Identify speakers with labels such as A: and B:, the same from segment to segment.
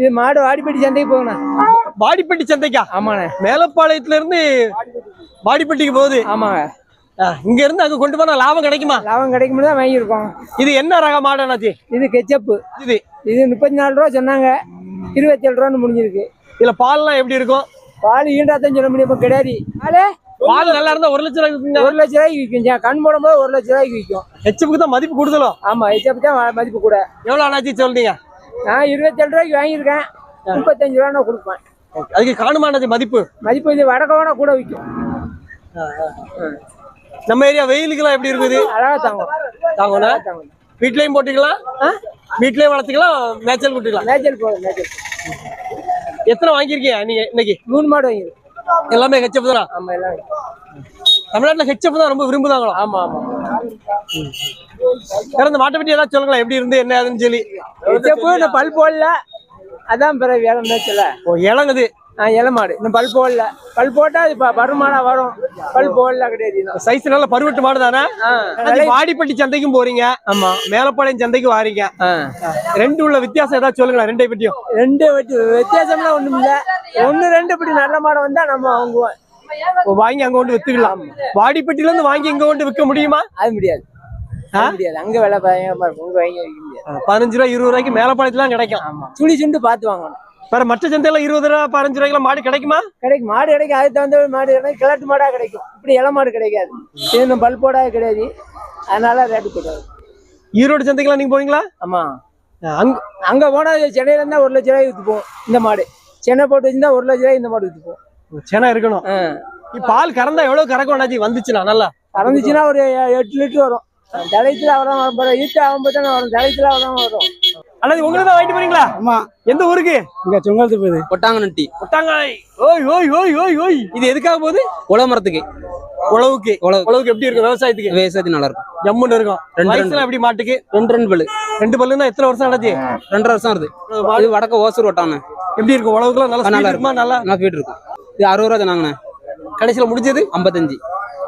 A: இது மாடு வாடிப்பட்டி சந்தைக்கு போகண்ணா
B: வாடிப்பட்டி சந்தைக்கா?
A: ஆமாண்ணே
B: மேலப்பாளையத்துல இருந்து வாடிப்பட்டிக்கு போகுது.
A: ஆமாங்க.
B: இங்க இருந்து அங்க கொண்டு போனா லாபம் கிடைக்குமா?
A: லாபம் கிடைக்கும்னு தான் வாங்கியிருக்கோம்.
B: இது என்ன ரக மாடு அண்ணாச்சி?
A: இது கெச்சப்பு.
B: இது.
A: இது முப்பத்தி நாலு ரூபா சொன்னாங்க. இருபத்தேழு ரூபான்னு முடிஞ்சிருக்கு.
B: இதுல பால்லாம் எப்படி இருக்கும்?
A: பால் ஈண்டாத்தான் சொல்ல முடியும். இப்போ கிடையாது. பால்?
B: பால் நல்லா இருந்தா ஒரு லட்சம் ரூபாய்க்கு.
A: ஒரு லட்ச ரூபாய்க்கு விற்கும் கண் போடும்போது ஒரு லட்ச ரூபாய்க்கு விற்கும்
B: ஹெச்எப்க்கு தான் மதிப்பு கூடுதலும்
A: ஆமாம் ஹெச்சப்பு தான் மதிப்பு கூட.
B: எவ்வளவு அண்ணாச்சி சொல்றீங்க?
A: நான் இருபத்தேழு ரூபாய்க்கு வாங்கியிருக்கேன். முப்பத்தஞ்சு ரூபா கொடுப்பேன்.
B: அதுக்கு காணுமா அண்ணாச்சி மதிப்பு?
A: மதிப்பு இது வடக்கோட கூட விற்கும்
B: நம்ம ஏரியா வெயிலுக்குலாம் எப்படி இருக்குது?
A: அழகா தாங்கும்.
B: தாங்கண்ணா வீட்லயும் போட்டுக்கலாம்? வீட்லயும் வளர்த்துக்கலாம் மேய்ச்சல் விட்டுக்கலாம்
A: மேய்ச்சல் போதும் மேய்ச்சல்
B: எத்தனை வாங்கியிருக்கீங்க நீங்க இன்னைக்கு?
A: மூணு மாடு வாங்கியிருக்கு
B: எல்லாமே ஹெச்எப் தானா?
A: ஆமாம் எல்லாம்.
B: தமிழ்நாட்டுல ஹெச்எப் தான் ரொம்ப விரும்புதாங்களோ?
A: ஆமாம் ஆமாம்
B: வேற இந்த மாட்டை பத்தி ஏதாவது சொல்லுங்களேன். எப்படி இருந்து என்ன ஆகுதுன்னு சொல்லி.
A: இந்த பல் போடல. அதான் பிறகு வேலை மேய்ச்சல
B: ஓ இளங்குது.
A: ஆ இலை மாடு இன்னும் பல் போடல. பல் போட்டால் அது பருமானா வரும். பல் போடல கிடையாது.
B: சைஸ் நல்ல பருவட்டு மாடு தானே? வாடிப்பட்டி சந்தைக்கும் போறீங்க.
A: ஆமா.
B: மேலப்பாளையம் சந்தைக்கு வாரீங்க. ரெண்டு உள்ள வித்தியாசம் ஏதாவது சொல்லுங்களேன் ரெண்டை பத்தியும்.
A: ரெண்டு வித்தியாசம்லாம் ஒண்ணும் இல்ல. ஒண்ணு ரெண்டு இப்படி நல்ல மாடு வந்தா நம்ம வாங்குவோம்.
B: வாங்கி அங்க கொண்டு வித்துக்கலாம் வாடிப்பட்டில இருந்து வாங்கி இங்க கொண்டு விற்க முடியுமா?
A: அது முடியாது. அங்க விலை பயங்கரமா இருக்கும். உங்க வாங்கி வைக்க முடியாது.
B: பதினஞ்சு ரூபா இருபது ரூபாய்க்கு மேலப்பாளையத்துல கிடைக்கும்.
A: சுழி சுண்டு பார்த்து வாங்கணும்.
B: வேற மற்ற சந்தையில இருபது ரூபா பதினஞ்சு ரூபாய்க்குலாம் மாடு கிடைக்குமா?
A: கிடைக்கும். மாடு கிடைக்கும். அதுக்கு தகுந்த மாடு கிடைக்கும். கிழட்டு மாடா கிடைக்கும். இப்படி இலை மாடு கிடைக்காது. இன்னும் பல் போடா கிடையாது. அதனால ரேட்டு கூடாது.
B: ஈரோடு சந்தைக்கெல்லாம் நீங்க போவீங்களா?
A: ஆமா.
B: அங்க
A: அங்க போனா சென்னையில இருந்தா ஒரு லட்ச ரூபாய்க்கு வித்து போகும் இந்த மாடு. சென்னை போட்டு வச்சிருந்தா ஒரு லட்ச ரூபாய்க்கு இந்த மாடு வித்து போகும்
B: சேனா இருக்கணும். பால் கறந்தா எவ்வளவு கறக்கும் அண்ணாச்சி? வந்துச்சுன்னா நல்லா.
A: கறந்துச்சுன்னா ஒரு எட்டு லிட்டர் வரும். தலைத்துல அவ்வளோ வரும் ஈட்டு ஆகும்போது தானே வரும். தலைத்துல அவ்வளோ வரும்.
B: அண்ணாச்சி உங்களுக்கு தான் வாங்கிட்டு போறீங்களா?
A: ஆமா.
B: எந்த ஊருக்கு?
A: இங்க சுங்கத்து போகுது.
C: கொட்டாங்கனட்டி
B: ஒட்டாங்காய் ஓய் ஓய் ஓய் ஓய் ஓய். இது எதுக்காக போகுது?
C: உழவு மரத்துக்கு
B: உழவுக்கு
C: உழவு
B: உழவுக்கு எப்படி இருக்கும்? விவசாயத்துக்கு?
C: விவசாயத்துக்கு நல்லா இருக்கும்
B: ஜம்முன்னு இருக்கும்.
C: ரெண்டு
B: வயசுல எப்படி மாட்டுக்கு?
C: ரெண்டு ரெண்டு பல்லு.
B: ரெண்டு பல்லுன்னா எத்தனை வருஷம் அண்ணாச்சி
C: ரெண்டரை வருஷம் வருது. இது வடக்க ஓசூர் ஒட்டாண்ணே
B: எப்படி இருக்கும்? உழவுக்குலாம் நல்லா
C: நல்லா
B: இருக்குமா? நல்லா?
C: நல்லா போயிட்டு இருக்கும். இது அறுபது ரூபா தானாங்கண்ணே
B: கடைசியில முடிஞ்சது?
C: ஐம்பத்தஞ்சு.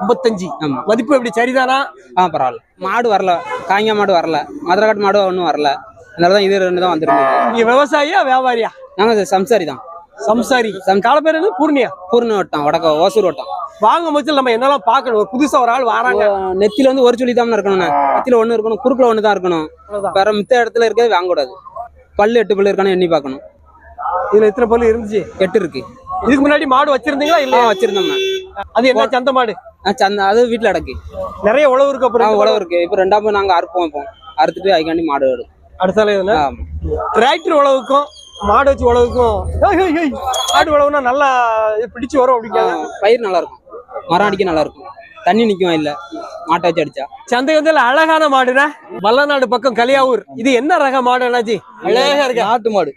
B: ஐம்பத்தஞ்சு. மதிப்பு எப்படி? சரிதானா?
C: ஆ பரவாயில்ல. மாடு வரல. காய்ங்க மாடு வரல. மதுரக்காட்டு மாடு ஒன்றும் வரல. அதனால தான் இது ரெண்டு தான் வந்துருக்கு
B: நீங்க விவசாயியா வியாபாரியா?
C: நாங்கள் சம்சாரி தான்.
B: சம்சாரி. கால பேர் என்ன? பூர்ணியா?
C: பூர்ண வட்டம் வடக்க ஓசூர் வட்டம்.
B: வாங்க முச்சில் நம்ம என்னெல்லாம் பார்க்கணும்? ஒரு புதுசா ஒரு ஆள் வராங்க.
C: நெத்தியில வந்து ஒரு சொல்லி தான் இருக்கணும்ண்ணே நெத்தியில ஒன்று இருக்கணும் குறுக்குல ஒன்று தான் இருக்கணும். வேற மித்த இடத்துல இருக்கிறது வாங்கக்கூடாது. பல்லு எட்டு பல்லு இருக்கானு எண்ணி பார்க்கணும்.
B: இதுல எத்தனை பல்லு இருந்துச்சு?
C: எட்டு இருக்கு.
B: இதுக்கு முன்னாடி மாடு வச்சிருந்தீங்களா இல்ல
C: வச்சிருந்தோம்ண்ணே
B: அது என்ன சந்த மாடு?
C: சந்த அது வீட்டில் அடக்கு.
B: நிறைய உழவு இருக்கு அப்புறம்
C: உழவு இருக்கு. இப்போ ரெண்டாவது நாங்கள் அறுப்போம் இப்போ. அறுத்துட்டு அதுக்காண்டி மாடு எடுக்கும்
B: அடுத்தால. டிராக்டர் உழவுக்கும் மாடு வச்சு உழவுக்கும் மாடு உழவுனா நல்லா பிடிச்சு வரும்
C: ஆ,
B: அப்படிங்க
C: பயிர் நல்லா இருக்கும். மரம் அடிக்க நல்லா இருக்கும். தண்ணி நிற்கும் இல்ல மாட்டை வச்சு அடிச்சா.
B: சந்தை வந்து அழகான மாடுனா வல்லநாடு பக்கம் கலியாவூர். இது என்ன ரக மாடு அண்ணாச்சி அழகா இருக்கு?
D: நாட்டு மாடு.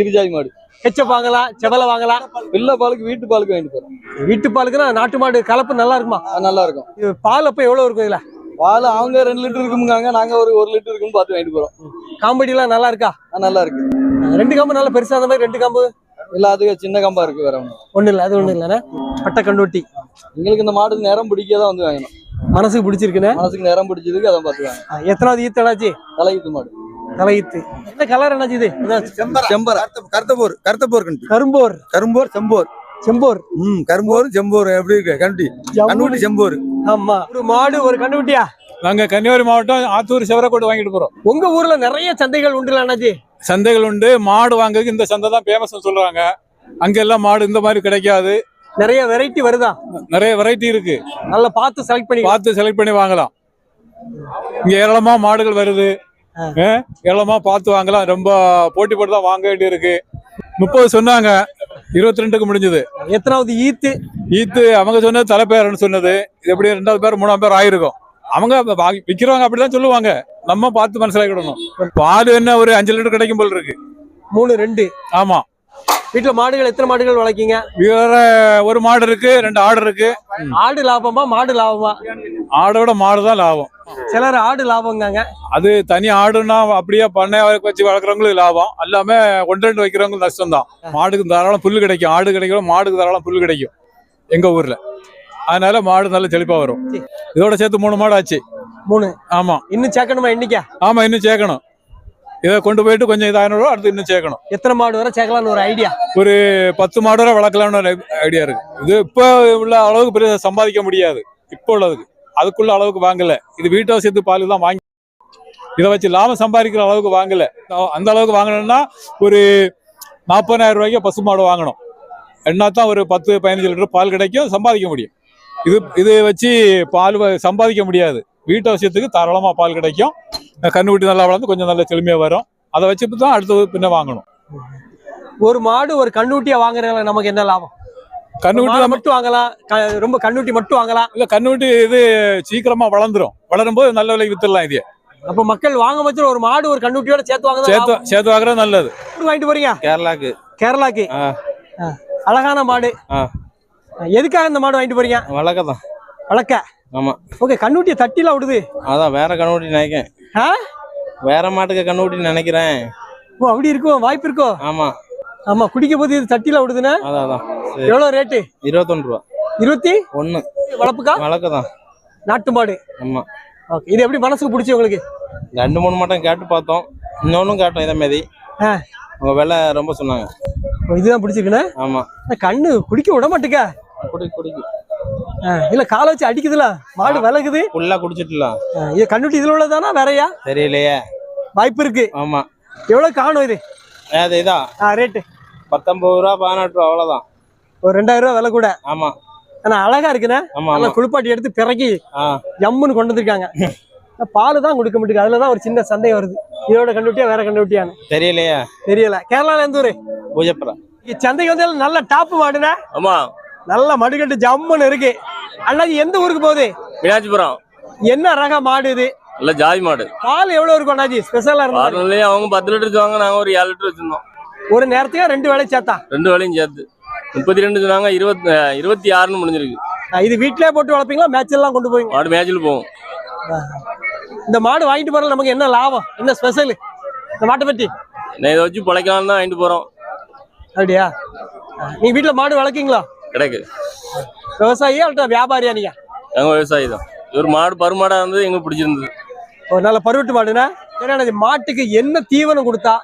D: இருஜாதி மாடு.
B: கெச்சப் வாங்கலாம் செவலை வாங்கலாம்
D: வெள்ளை பாலுக்கு வீட்டு பாலுக்கு வாங்கிட்டு போறோம்.
B: வீட்டு பாலுக்குன்னா நாட்டு மாடு கலப்பு நல்லா இருக்குமா?
D: அது நல்லா இருக்கும்.
B: பால் அப்ப எவ்வளவு இருக்கும் இதுல?
D: பால் அவங்க ரெண்டு லிட்டர் இருக்குமுங்காங்க நாங்க ஒரு ஒரு லிட்டர் இருக்குன்னு பார்த்து வாங்கிட்டு போறோம்.
B: காம்படி எல்லாம் நல்லா இருக்கா?
D: அது நல்லா இருக்கு.
B: ரெண்டு காம்பு நல்லா பெருசா அந்த மாதிரி ரெண்டு காம்பு?
D: எல்லாத்துக்கும் சின்ன கம்பா இருக்கு வேற ஒண்ணு
B: ஒண்ணு இல்ல அது ஒண்ணு இல்லைண்ணே பட்டை கண்டுவட்டி
D: எங்களுக்கு இந்த மாடு நேரம் பிடிக்கதான் வந்து வாங்கணும்.
B: மனசுக்கு பிடிச்சிருக்குண்ணே?
D: மனசுக்கு நேரம் பிடிச்சதுக்கு அதை பார்த்து வாங்க
B: எத்தனாவது ஈத்து அண்ணாச்சி?
D: தலையீத்து மாடு.
B: தலையீத்து. என்ன கலர் அண்ணாச்சி இது? என்ன
D: செம்பர்.
E: கருத்தப்போர் கருத்தப்போர் கண்டு
B: கரும்போர்.
E: கரும்போர் செம்போர்.
B: செம்போர்.
E: ம் கரும்போர் செம்போர் எப்படி இருக்கு? கண்டி கண்ணுட்டி செம்போர்.
B: ஆமா. ஒரு மாடு ஒரு கண்டுக்குட்டியா
F: நாங்க கன்னியாகுமரி மாவட்டம் ஆத்தூர் செவரக்கோடு வாங்கிட்டு போறோம்.
B: உங்க ஊர்ல நிறைய சந்தைகள் உண்டுல அண்ணாச்சி?
F: சந்தைகள் உண்டு. மாடு வாங்குறதுக்கு இந்த சந்தை தான் ஃபேமஸ் சொல்றாங்க. அங்க எல்லாம் மாடு இந்த மாதிரி கிடைக்காது.
B: நிறைய வெரைட்டி வருதா?
F: நிறைய வெரைட்டி இருக்கு.
B: நல்லா பார்த்து செலக்ட் பண்ணி
F: பார்த்து செலக்ட் பண்ணி வாங்கலாம். இங்க ஏராளமா மாடுகள் வருது. ஏராளமா பார்த்து வாங்கலாம். ரொம்ப போட்டி போட்டு தான் வாங்க வேண்டி இருக்கு முப்பது சொன்னாங்க. இருபத்தி ரெண்டுக்கு முடிஞ்சது.
B: எத்தனாவது ஈத்து?
F: ஈத்து அவங்க சொன்னது தலைப்பேரன்னு சொன்னது. இது எப்படி ரெண்டாவது பேர் மூணாவது பேர் ஆயிருக்கும். அவங்க வாங்கி- விக்கிறவங்க அப்படிதான் சொல்லுவாங்க. நம்ம பார்த்து மனசிலாக்கிடணும் பால் என்ன ஒரு அஞ்சு லிட்டர் கிடைக்கும் போல் இருக்கு.
B: மூணு ரெண்டு.
F: ஆமா.
B: வீட்டுல மாடுகள் எத்தனை மாடுகள் வளர்க்கீங்க?
F: வேற ஒரு மாடு இருக்கு ரெண்டு ஆடு இருக்கு.
B: ஆடு லாபமா மாடு லாபமா?
F: ஆடோட மாடு தான் லாபம்.
B: சிலர் ஆடு லாபங்காங்க
F: அது தனி ஆடுன்னா அப்படியே பண்ணை வச்சு வளர்க்குறவங்களுக்கு லாபம். எல்லாமே ஒன்று ரெண்டு வைக்கிறவங்களுக்கு நஷ்டம் தான். மாடுக்கு தாராளம் புல்லு கிடைக்கும். ஆடு கிடைக்கும் மாடுக்கு தாராளம் புல்லு கிடைக்கும். எங்க ஊர்ல. அதனால மாடு நல்ல செழிப்பா வரும். இதோட சேர்த்து மூணு மாடு ஆச்சு.
B: மூணு.
F: ஆமா.
B: இன்னும் சேர்க்கணுமா எண்ணிக்கா?
F: ஆமா இன்னும் சேர்க்கணும். இதை கொண்டு போயிட்டு கொஞ்சம் இதாயிரம் அடுத்து இன்னும் சேர்க்கணும்.
B: எத்தனை மாடு வரை சேர்க்கலாம்னு ஒரு ஐடியா
F: ஒரு பத்து மாடு வரை வளர்க்கலாம்னு ஒரு ஐடியா இருக்கு. இது இப்போ உள்ள அளவுக்கு பெரிய சம்பாதிக்க முடியாது. இப்போ உள்ளதுக்கு. அதுக்குள்ள அளவுக்கு வாங்கல. இது வீட்டு வசதி பால் தான் வாங்கி இதை வச்சு லாபம் சம்பாதிக்கிற அளவுக்கு வாங்கல. அந்த அளவுக்கு வாங்கணும்னா ஒரு நாற்பதாயிரம் ரூபாய்க்கு பசு மாடு வாங்கணும். என்ன தான் ஒரு பத்து பதினஞ்சு லிட்டர் பால் கிடைக்கும் சம்பாதிக்க முடியும். இது இது வச்சு பால் சம்பாதிக்க முடியாது. வீட்டு அவசியத்துக்கு தாராளமாக பால் கிடைக்கும். கண்ணுக்குட்டி நல்லா வளர்ந்து கொஞ்சம் நல்ல செழுமையாக வரும். அதை வச்சு தான் அடுத்தது பின்ன வாங்கணும்.
B: ஒரு மாடு ஒரு கண்ணுட்டியா வாங்குறதுல நமக்கு என்ன லாபம்?
F: கண்ணுக்குட்டி
B: மட்டும் வாங்கலாம். க- ரொம்ப கண்ணுட்டி மட்டும் வாங்கலாம்.
F: இல்ல கண்ணுக்குட்டி இது சீக்கிரமா வளர்ந்துரும். வளரும் போது நல்ல விலைக்கு வித்துடலாம் இது
B: அப்ப மக்கள் வாங்க பட்சம் ஒரு மாடு ஒரு கண்ணுட்டியோட சேர்த்து வாங்க
F: சேர்த்து சேர்த்து வாங்குறது நல்லது.
B: வாங்கிட்டு போறீங்க?
G: கேரளாக்கு.
B: கேரளாக்கு.
G: ஆ.
B: ஆ. அழகான மாடு.
G: ஆ.
B: எதுக்காக இந்த மாடு வாங்கிட்டு போறீங்க?
G: வழக்கம்
B: வளர்க்க
G: ஆமா.
B: ஓகே கண்ணுட்டியை தட்டிலாம் விடுது.
G: அதான் வேற கண்ணுக்குட்டி நினைக்கேன்? வேற மாட்டுக்கு கண்ணுக்குட்டி நினைக்கிறேன்.
B: ஓ அப்படி இருக்கும் வாய்ப்பு இருக்கோ?
G: ஆமா.
B: ஆமா குடிக்க போது இது தட்டில விடுதுன்னா?
G: அதான் அதான்.
B: எவ்வளவு ரேட்டு?
G: இருபத்தொன்று ரூபா.
B: இருபத்தி?
G: ஒண்ணு.
B: வளர்ப்புக்கா?
G: வழக்கம் தான்.
B: நாட்டு மாடு.
G: ஆமா.
B: ஓகே இது எப்படி மனசுக்கு பிடிச்சி உங்களுக்கு?
G: ரெண்டு மூணு மாட்டம் கேட்டு பார்த்தோம். இன்னொன்னும் கேட்டோம் இதே மாதிரி
B: ஆ.
G: உங்க விலை ரொம்ப சொன்னாங்க.
B: இதுதான் பிடிச்சிருக்குண்ணே
G: ஆமா.
B: கண்ணு குடிக்க விட மாட்டேங்க
G: குடி குடிக்கு.
B: இல்ல காலை வச்சு அடிக்குதுல. மாடு விலகுது.
G: ஃபுல்லா குடிச்சிட்டுலாம்.
B: இது கண்ணுட்டி இதுல உள்ளதானா வேறயா?
G: தெரியலையே.
B: வாய்ப்பு இருக்கு.
G: ஆமா.
B: எவ்வளவு காணும் இது?
G: அது இதா?
B: ஆ ரேட்டு.
G: பத்தொன்பது ரூபா பதினெட்டு ரூபா அவ்வளவுதான்.
B: ஒரு ரெண்டாயிரம் ரூபா விலை கூட.
G: ஆமா.
B: ஆனா அழகா இருக்குண்ணே.
G: ஆமா
B: குளிப்பாட்டி எடுத்து பிறக்கி
G: ஆ.
B: ஜம்முன்னு கொண்டு வந்திருக்காங்க. பால் தான் கொடுக்க மாட்டேங்குது அதுலதான் ஒரு சின்ன சந்தேகம் வருது. இதோட கண்டுட்டியா வேற கண்டுட்டியான்னு
G: தெரியலையே.
B: தெரியல. கேரளால எந்த ஊரு?
G: பூஜப்புறா
B: இங்க சந்தைக்கு வந்து நல்ல டாப் மாடுண்ணே.
H: ஆமா.
B: நல்ல மடுக்கட்டு ஜம்முன்னு இருக்கு. அண்ணாஜி எந்த ஊருக்கு போகுது?
H: மீனாட்சிபுரம்.
B: என்ன ரக மாடு இது?
H: நல்ல ஜாதி மாடு.
B: பால் எவ்வளவு இருக்கும் அண்ணாஜி? ஸ்பெஷலா
H: பார்னர்லயே அவங்க பத்து லிட்டர் வச்சுவாங்க நாங்க ஒரு ஏழு லிட்டர் வச்சிருந்தோம்.
B: ஒரு நேரத்துக்கு ரெண்டு வேலை சேர்த்தா?
H: ரெண்டு வேலையும் சேர்த்து. முப்பத்தி ரெண்டு சொன்னாங்க இருபத்தி இருபத்தி ஆறுன்னு முடிஞ்சிருக்கு.
B: இது வீட்லயே போட்டு வளர்ப்பீங்களா? மேட்ச் எல்லாம் கொண்டு போவீங்க
H: மாடு மேட்சில் போகும்
B: இந்த மாடு வாங்கிட்டு போறது நமக்கு என்ன லாபம்? என்ன ஸ்பெஷல் இந்த மாட்டை பத்தி?
H: நான் இதை வச்சு பிழைக்கலாம் தான் வாங்கிட்டு போறோம்.
B: அப்படியா? நீங்க வீட்டுல மாடு வளர்க்கீங்களா?
H: கிடைக்கு.
B: விவசாயியா அல்லது வியாபாரியா நீங்க?
H: எங்க விவசாயி தான். ஒரு மாடு பருமாடா இருந்தது எங்களுக்கு பிடிச்சிருந்தது.
B: ஒரு நல்ல பருவட்டு மாடுனா? சரி மாட்டுக்கு என்ன தீவனம் கொடுத்தா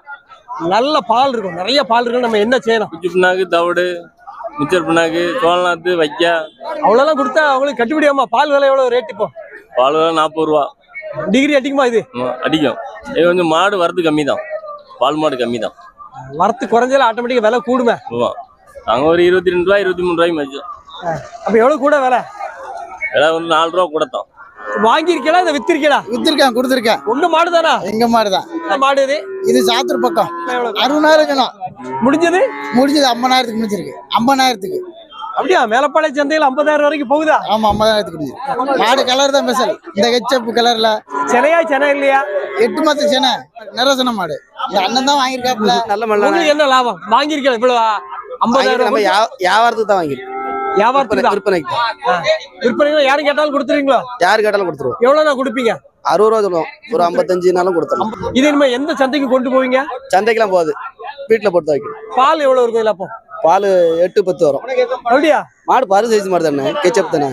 B: நல்ல பால் இருக்கும். நிறைய பால் இருக்கும் நம்ம என்ன செய்யணும்?
H: குச்சி பின்னாக்கு தவிடு மிச்சர் பின்னாக்கு சோழநாத்து வைக்க.
B: அவ்வளோலாம் கொடுத்தா அவங்களுக்கு கட்டுப்படியாமா பால் விலை எவ்வளவு ரேட் இப்போ?
H: பால் விலை நாற்பது ரூபா.
B: டிகிரி அடிக்குமா இது?
H: அடிக்கும். இது கொஞ்சம் மாடு வரது கம்மி தான் பால் மாடு கம்மி தான்
B: வரத்து குறைஞ்சாலும் ஆட்டோமேட்டிக்கா விலை கூடுமே.
H: ஆமா நாங்க ஒரு இருபத்தி ரெண்டு ரூபா இருபத்தி மூணு ரூபாய்க்கு வச்சோம்
B: அப்ப எவ்வளவு கூட விலை?
H: விலை ஒரு நாலு ரூபா கூட தான்.
B: வாங்கியிருக்கீங்களா இதை வித்திருக்கீங்களா
I: வித்திருக்கேன் கொடுத்துருக்கேன்.
B: உங்க மாடு தானா
I: எங்க மாதிரி தான்
B: மாடு இது?
I: இது சாத்தூர் பக்கம்? அறுபதாயிரம் இருக்கணும்
B: முடிஞ்சது?
I: முடிஞ்சது ஐம்பதாயிரத்துக்கு முடிஞ்சிருக்கு. ஐம்பதாயிரத்துக்கு.
B: அப்படியா? மேலப்பாளைய சந்தையில் ஐம்பதாயிரம் வரைக்கும் போகுதா?
I: ஆமா ஐம்பதாயிரத்துக்கு முடிஞ்சிருக்கு. மாடு கலர் தான் ஸ்பெஷல் இந்த ஹெச்எப் கலர்ல
B: சென்னையா சென்னை இல்லையா?
I: எட்டு மாசம் சேனை. நிறசன மாடு. இந்த அண்ணன் தான் வாங்கியிருக்காப்புல.
J: நல்ல மல்ல
B: என்ன லாபம்? வாங்கியிருக்கீங்க இவ்வளவு? ஐம்பதாயிரம்
J: நம்ம வியாபாரத்துக்கு தான் வாங்கிருக்கோம்
B: வியாபாரத்துக்கு.
J: விற்பனைக்கு.
B: விற்பனைக்கு யாரும் கேட்டாலும் கொடுத்துருவீங்களோ?
J: யாரு கேட்டாலும் கொடுத்துருவோம்.
B: எவ்வளவு நான் கொடுப்பீங்க?
J: அறுபது ரூபா சொல்லுவோம். ஒரு ஐம்பத்தஞ்சுனாலும் கொடுத்துருவோம்
B: இது இனிமே எந்த சந்தைக்கு கொண்டு போவீங்க?
J: சந்தைக்கெல்லாம் போகுது. வீட்டுல போட்டு வைக்கணும்.
B: பால் எவ்வளவு இருக்கும் இதுல அப்போ?
J: பால் எட்டு பத்து வரும்.
B: அப்படியா?
J: மாடு பரு சைஸ் மாடு தானே? கெச்சப் தானே?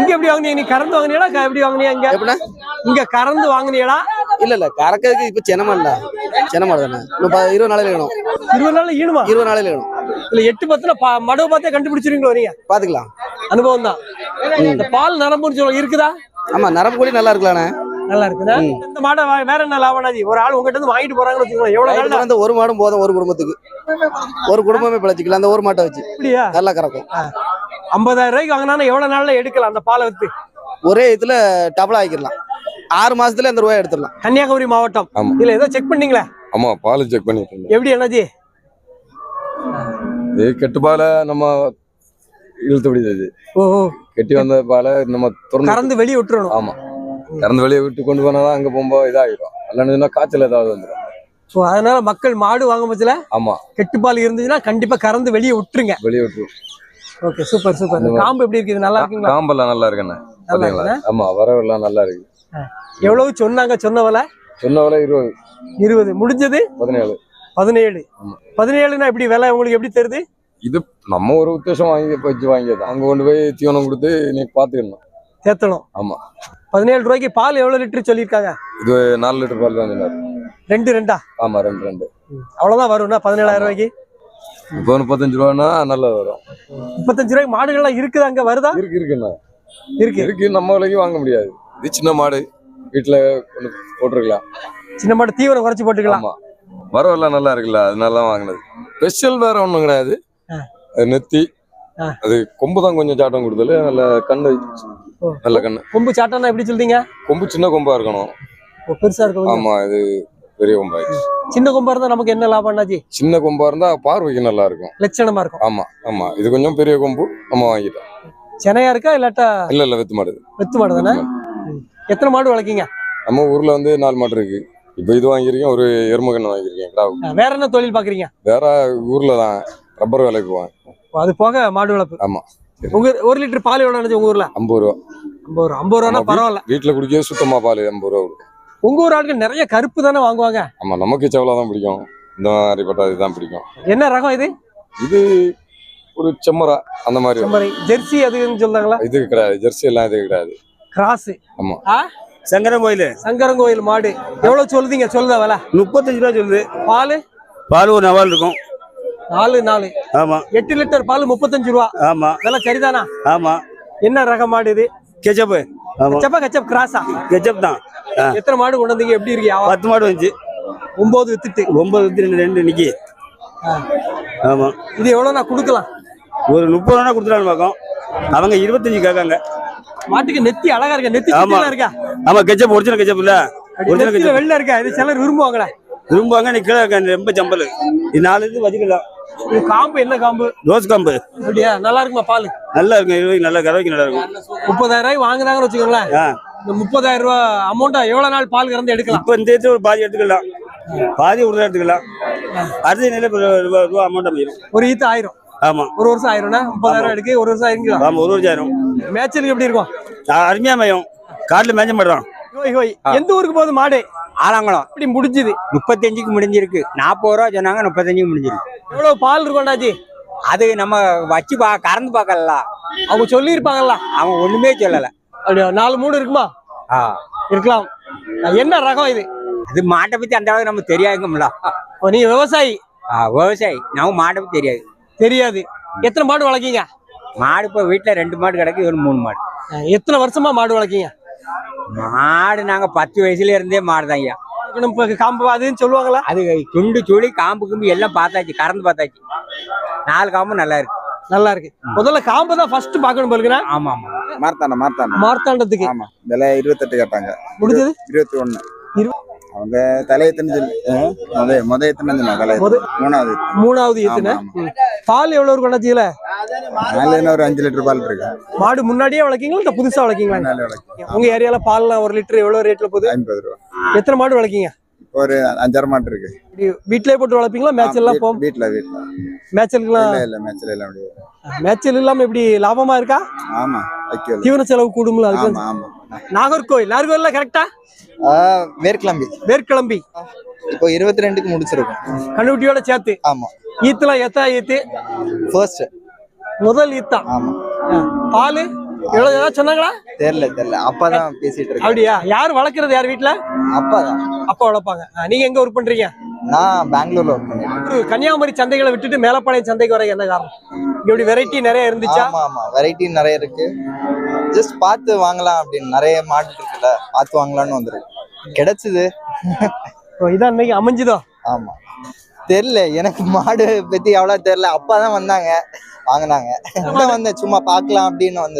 B: இங்க எப்படி வாங்குனீங்க? நீ கறந்து வாங்குனீங்களா? எப்படி வாங்குனீங்க இங்க?
J: எப்படின்னா
B: இங்க கறந்து வாங்குனீங்களா?
J: இல்ல இல்ல. கறக்கிறதுக்கு இப்ப சென்னை இல்ல சென்னை மாடு தானே? இன்னும் இருபது நாளையில வேணும்.
B: இருபது நாள்ல ஈணுமா
J: இருபது நாளையில வேணும்.
B: இல்ல எட்டு பத்துல மடவை பார்த்தே கண்டுபிடிச்சிருவீங்களோ நீங்க?
J: பாத்துக்கலாம்.
B: அனுபவம் தான் இந்த பால் நரம்புன்னு சொல்ல இருக்குதா?
J: ஆமா நரம்பு கூடி நல்லா இருக்கலாண்ணே.
B: நல்லா இருக்குதா. இந்த மாடை வேற என்ன லாபனாஜி ஒரு ஆள் உங்ககிட்ட இருந்து வாங்கிட்டு போறாங்கன்னு வச்சுக்கோங்களேன் எவ்வளவு நாள்
J: வந்து ஒரு மாடும் போதும் ஒரு குடும்பத்துக்கு. ஒரு குடும்பமே பிழைச்சிக்கலாம் அந்த ஒரு மாட்டை வச்சு.
B: அப்படியா?
J: நல்லா கறக்கும்.
B: ஐம்பதாயிரம் ரூபாய்க்கு வாங்கினா எவ்வளவு நாள்ல எடுக்கலாம் அந்த பாலை வித்து?
J: ஒரே இதுல டபுளா ஆக்கிடலாம். ஆறு மாசத்துல அந்த ரூபாய் எடுத்துடலாம்.
B: கன்னியாகுமரி மாவட்டம். இல்ல ஏதோ செக் பண்ணீங்களா?
E: ஆமா பால் செக் பண்ணிட்டு
B: எப்படி என்னாச்சு?
E: இது கெட்டு பாலை நம்ம இழுத்து விடுது.
B: ஓ.
E: கெட்டி வந்த பாலை நம்ம திறந்து
B: வெளியே விட்டுறணும்.
E: ஆமா. திறந்து வெளியே விட்டு கொண்டு போனாதான் அங்க போகும்போது இதாகிடும் இல்லைன்னா காய்ச்சல் ஏதாவது வந்துடும்
B: ஸோ அதனால மக்கள் மாடு வாங்கும் பட்சத்துல
E: ஆமா.
B: கெட்டுப்பால் இருந்துச்சுன்னா கண்டிப்பா கறந்து வெளியே விட்டுருங்க.
E: வெளியே விட்டு
B: ஓகே சூப்பர் சூப்பர் இந்த காம்பு எப்படி இருக்குது நல்லா இருக்குங்களா?
E: காம்பெல்லாம் நல்லா இருக்குண்ணா? ஆமா வரவெல்லாம் நல்லா இருக்கு.
B: எவ்வளவு சொன்னாங்க? சொன்ன விலை
E: சொன்ன விலை இருபது.
B: இருபது. முடிஞ்சது?
E: பதினேழு.
B: பதினேழு.
E: ஆமா.
B: பதினேழுனா எப்படி விலை உங்களுக்கு எப்படி தெரியுது
E: இது நம்ம ஒரு உத்தேசம் வாங்கி வச்சு வாங்கியது. அங்க கொண்டு போய் தீவனம் கொடுத்து நீ பாத்துக்கணும்.
B: சேர்த்தணும்
E: ஆமா.
B: பதினேழு ரூபாய்க்கு பால் எவ்வளவு லிட்டர் சொல்லியிருக்காங்க?
E: இது நாலு லிட்டர் பால் தான் சொன்னாரு.
B: ரெண்டு ரெண்டா?
E: ஆமா ரெண்டு ரெண்டு.
B: அவ்வளவுதான் வரும்னா பதினேழாயிரம் ரூபாய்க்கு?
E: இப்போ முப்பத்தஞ்சு ரூபான்னா நல்லா வரும்.
B: முப்பத்தஞ்சு ரூபாய்க்கு மாடுகள்லாம் இருக்குது அங்க? வருதா?
E: இருக்கு இருக்குண்ணா.
B: இருக்கு.
E: இருக்கு நம்ம விலைக்கு வாங்க முடியாது. இது சின்ன மாடு. வீட்டுல கொண்டு போட்டிருக்கலாம்.
B: சின்ன மாடு தீவனம் குறைச்சு போட்டுக்கலாம்.
E: வரவெல்லாம் நல்லா இருக்குல்ல அதனால தான் வாங்கினது. ஸ்பெஷல் வேற ஒண்ணும் கிடையாது. அது நெத்தி. அது கொம்பு தான் கொஞ்சம் சாட்டம் கொடுத்தல நல்ல கண்ணு. நல்ல கண்ணு.
B: கொம்பு சாட்டானா எப்படி சொல்றீங்க?
E: கொம்பு சின்ன கொம்பா இருக்கணும்.
B: பெருசா இருக்கு கொஞ்சம்.
E: ஆமா இது பெரிய கொம்பாயிடுச்சு.
B: சின்ன கொம்பா இருந்தா நமக்கு என்ன லாபம் அண்ணாச்சி
E: சின்ன கொம்பா இருந்தா பார்வைக்கு நல்லா இருக்கும்.
B: லட்சணமா இருக்கும்.
E: ஆமா ஆமா. இது கொஞ்சம் பெரிய கொம்பு. நம்ம வாங்கிட்டோம்.
B: சென்னையா இருக்கா இல்லாட்டா
E: இல்ல இல்ல வெத்து மாடு.
B: வெத்து மாடு தானே. எத்தனை மாடு வளர்க்கீங்க?
E: நம்ம ஊர்ல வந்து நாலு மாடு இருக்கு. இப்போ இது வாங்கியிருக்கேன் ஒரு எருமகன்று வாங்கியிருக்கேன்
B: வேற என்ன தொழில் பாக்குறீங்க?
E: வேற ஊர்ல தான் ரப்பர்
B: ஓ, அது போக மாடு வளர்ப்பு.
E: ஆமா.
B: உங்க ஒரு லிட்டர் பால் எவ்வளவு உங்க ஊர்ல?
E: ஐம்பது ரூபா.
B: ஐம்பது ரூபா. ஐம்பது
E: ஆமா,
B: பரவாயில்ல.
E: வீட்டுல குடிக்க சுத்தமா பால் ஐம்பது ரூபா
B: உங்க ஊர் ஆட்கள் நிறைய கருப்பு தானே வாங்குவாங்க?
E: ஆமா நமக்கு செவலா தான் பிடிக்கும். இந்த மாதிரிப்பட்ட இதுதான் பிடிக்கும்.
B: என்ன ரகம் இது?
E: இது ஒரு செம்மரா அந்த மாதிரி.
B: ஜெர்சி அதுன்னு சொல்றாங்களா
E: இது கிடையாது. ஜெர்சி எல்லாம் இது கிடையாது.
B: கிராஸ்.
E: ஆமா.
K: சங்கரன் கோயில்.
B: சங்கரங்கோயில் மாடு. எவ்வளவு சொல்லுதீங்க? சொல்லுதா விலை?
K: முப்பத்தஞ்சு ரூபா சொல்லுது.
B: பால்?
K: பால் ஒரு நவால் இருக்கும்.
B: நாலு நாலு.
K: ஆமா.
B: எட்டு லிட்டர் பால் முப்பத்தஞ்சு ரூபா.
K: ஆமா.
B: விலை சரிதானா?
K: ஆமா.
B: என்ன ரக மாடு இது?
K: கெச்சப்பு.
B: கச்சப்பா கச்சப் கிராஸா?
K: கெச்சப் தான்.
B: எத்தனை மாடு கொண்டு வந்தீங்க? எப்படி இருக்கு? வியாபாரம்?
K: பத்து மாடு வந்துச்சு.
B: ஒன்பது வித்துட்டு.
K: ஒன்பது வித்து ரெண்டு ரெண்டு
B: ஆ.
K: ஆமா.
B: இது எவ்வளவு நான் கொடுக்கலாம்?
K: ஒரு முப்பது ரூபா கொடுத்துலான்னு பார்க்கோம் அவங்க இருபத்தஞ்சு கேட்காங்க.
B: மாட்டுக்கு நெத்தி அழகா இருக்கா? நெத்தி
K: ஆமா.
B: இருக்கா?
K: ஆமா கெச்சப் ஒரிஜினல் கெச்சப் இல்ல. Original ketchup.
B: வெள்ள இருக்கா? இது சிலர் விரும்புவாங்களே?
K: விரும்புவாங்க நீ கீழே இருக்க ரொம்ப சம்பல் இது நாலு இது வச்சுக்கலாம்.
B: இது காம்பு என்ன காம்பு?
K: ரோஸ் காம்பு.
B: அப்படியா? நல்லா இருக்குமா பால்?
K: நல்லா இருக்கும் இருபது நல்லா கறவைக்கு நல்லா இருக்கும்.
B: முப்பதாயிரம் ரூபாய் வாங்குறாங்கன்னு வச்சுக்கோங்களேன். இந்த முப்பதாயிரம் ரூபாய் அமௌண்ட்டா எவ்வளவு நாள் பால் கறந்து எடுக்கலாம்?
K: இப்போ இந்த ஒரு பாதி எடுத்துக்கலாம். பாதி ஒரு எடுத்துக்கலாம். அடுத்த நிலை ரூபா ரூபா அமௌண்ட் அமையும்.
B: ஒரு ஈத்து ஆயிரம்.
K: ஆமா.
B: ஒரு வருஷம் ஆயிரும்னா முப்பதாயிரம் எடுக்கு ஒரு வருஷம் ஆயிருங்களா
K: ஆமா ஒரு வருஷம்
B: மேட்சலுக்கு எப்படி இருக்கும்?
K: அருமையா மயம் காட்டுல மேய்ச்ச மாட்டோம்
B: ஹோய் ஹோய். எந்த ஊருக்கு போகுது மாடு?
C: ஆலாங்குளம்.
B: இப்படி முடிஞ்சுது.
C: முப்பத்தஞ்சுக்கு முடிஞ்சிருக்கு. நாற்பது ரூபா சொன்னாங்க முப்பத்தஞ்சுக்கு முடிஞ்சிருக்கு.
B: எவ்வளவு பால் இருக்கும்டாஜி
C: அது நம்ம வச்சு பா கறந்து பார்க்கல
B: அவங்க சொல்லி இருப்பாங்கல்ல
C: அவன் ஒண்ணுமே சொல்லல.
B: அப்படியா? நாலு மூணு இருக்குமா?
C: ஆ.
B: இருக்கலாம். என்ன ரகம் இது?
C: அது மாட்டை பத்தி அந்த அளவுக்கு நமக்கு தெரியாதுங்கம்ல.
B: ஓ, நீங்க விவசாயி.
C: ஆ, விவசாயி. நம்ம மாட்டை பத்தி தெரியாது.
B: தெரியாது. எத்தனை மாடு வளர்க்கீங்க?
C: மாடு இப்போ வீட்டுல ரெண்டு மாடு கிடக்கு ஒரு மூணு மாடு.
B: எத்தனை வருஷமா மாடு வளர்க்கீங்க?
C: மாடு நாங்க பத்து வயசுல இருந்தே மாடு தான் ஐயா.
B: காம்பு அதுன்னு சொல்லுவாங்களா
C: அது துண்டு சுழி காம்பு கும்பு எல்லாம் பார்த்தாச்சு கறந்து பார்த்தாச்சு. நாலு காம்பு நல்லா இருக்கு.
B: நல்லா இருக்கு. முதல்ல காம்பு தான் ஃபர்ஸ்ட் பாக்கணும் போலுக்குறா
C: ஆமா ஆமா.
L: மார்த்தாண்ட மார்த்தாண்ட
B: மார்த்தாண்டத்துக்கு.
L: ஆமா. விலை இருபத்தெட்டு கேட்டாங்க.
B: முடிஞ்சது?
L: இருபத்தி ஒண்ணு.
B: இரு-
L: அவங்க தலையத்துன்னு சொல்லி முத முத எத்தனை மூணாவது
B: மூணாவது ஈத்துன
L: ஆமா,
B: பால் எவ்வளவு இருக்கும் அண்ணாச்சியில?
L: நாலு என்ன ஒரு அஞ்சு லிட்டர் பால் இருக்கு.
B: மாடு முன்னாடியே வளர்க்கீங்களா இல்ல புதுசா வளர்க்கீங்களா? உங்க ஏரியால பால்லாம் ஒரு லிட்டர் எவ்வளவு ரேட்ல போகுது?
L: ஐம்பது ரூபா.
B: எத்தனை மாடு வளர்க்கீங்க?
L: ஒரு அஞ்சாறு மாட்டு இருக்கு.
B: வீட்லயே போட்டு வளர்ப்பீங்களா? மேட்ச் எல்லாம் போகும்
L: வீட்டுல வீட்டுல
B: மேட்சலுக்குலாம்
L: இல்ல இல்ல மேட்ச்ல எல்லாம் முடியாது
B: மேட்சல் இல்லாம இப்படி லாபமா இருக்கா?
L: ஆமா
B: தீவன செலவு கூடும்ல அதுக்கு?
L: ஆமா ஆமா.
B: நாகர்கோவில். நாகர்கோவில்ல கரெக்டா
L: வேர்க்கிளம்பி
B: வேர்க்கிளம்பி
L: இப்போ இருபத்தி ரெண்டுக்கு முடிச்சிருக்கோம்.
B: கண்ணுக்குட்டியோட சேர்த்து?
L: ஆமா.
B: ஈத்துலாம் எத்தா ஈத்து?
L: ஃபர்ஸ்ட்
B: முதல் ஈத்தான்
L: ஆமா.
B: பால்? எவ்வளவு ஏதாவது சொன்னாங்களா?
L: தெரியல தெரியல. அப்பாதான் பேசிட்டு இருக்கேன்
B: அப்படியா? யார் வளர்க்கறது யார் வீட்ல?
L: அப்பாதான்
B: அப்பா வளர்ப்பாங்க நீங்க எங்க ஒர்க் பண்றீங்க?
L: நான் பெங்களூர்ல ஒர்க்
B: ஒரு கன்னியாகுமரி சந்தைகளை விட்டுட்டு மேலப்பாளையம் சந்தைக்கு வர என்ன காரணம்? இப்படி வெரைட்டி நிறைய இருந்துச்சா?
L: ஆமா ஆமா. வெரைட்டி நிறைய இருக்கு. ஜஸ்ட் பார்த்து வாங்கலாம் அப்படின்னு நிறைய மாடல் இருக்குல்ல பார்த்து வாங்கலாம்னு வந்திருக்கு. கிடைச்சது.
B: இதான் இன்னைக்கு அமைஞ்சுதோ?
L: ஆமா. தெரியல எனக்கு மாடு பத்தி அவ்வளவு தெரியல. அப்பா தான் வந்தாங்க வாங்கினாங்க. வந்தேன் சும்மா பார்க்கலாம் அப்படின்னு வந்து